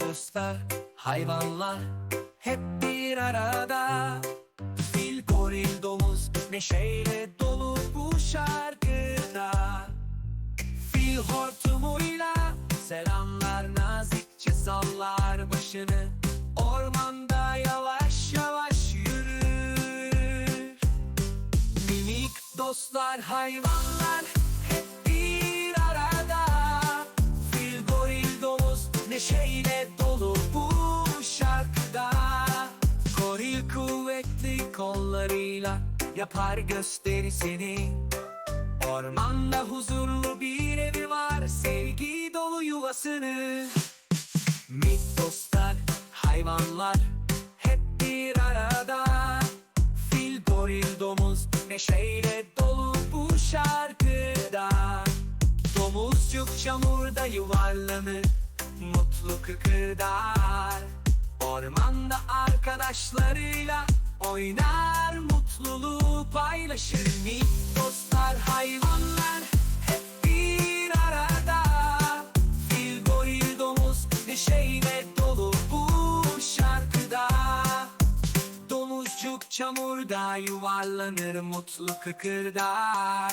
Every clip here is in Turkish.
dostlar, hayvanlar hep bir arada. Fil, goril, domuz neşeyle dolu bu şarkıda. Fil hortumuyla selamlar nazikçe sallar başını. Ormanda yavaş yavaş yürür. Minik dostlar hayvanlar Goril kuvvetli kollarıyla yapar gösterisini Ormanda huzurlu bir evi var sevgi dolu yuvasını. Mit dostlar hayvanlar hep bir arada. Fil, goril, domuz neşeyle dolu bu şarkıda. Domuzcuk çamurda yuvarlanır Mutlu kıkırdar arkadaşlarıyla oynar Mutluluğu paylaşır. Mit dostlar hayvanlar hep bir arada. Fil, goril, domuz neşeyle dolu bu şarkıda. Domuzcuk çamurda yuvarlanır mutlu kıkırdar.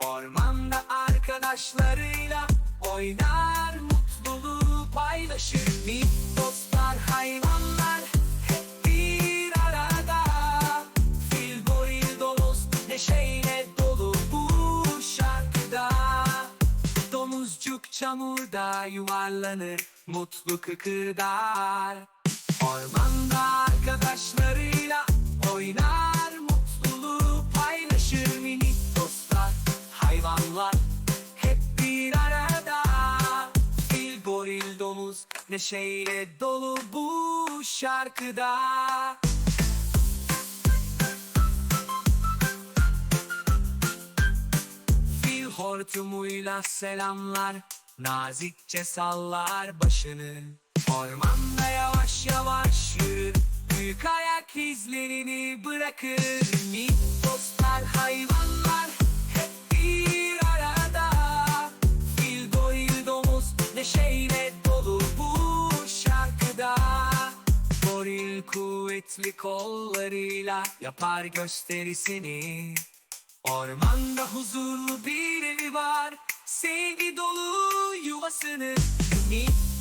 Ormanda arkadaşlarıyla oynar mutluluğu paylaşır. Mit Domuzcuk çamurda yuvarlanır Mutlu kıkırdar. Ormanda arkadaşlarıyla oynar Mutluluğu paylaşır minik dostlar. Hayvanlar hep bir arada. Fil, goril, domuz neşeyle dolu bu şarkıda hortumuyla selamlar Nazikçe sallar başını. Ormanda yavaş yavaş yürür Büyük ayak izlerini bırakır. Dostlar hayvanlar Hep bir arada. Fil goril domuz Neşeyle dolu bu şarkıda. Goril kuvvetli kollarıyla Yapar gösterisini. Ormanda huzurlu bir Sevgi dolu yuvasını Minik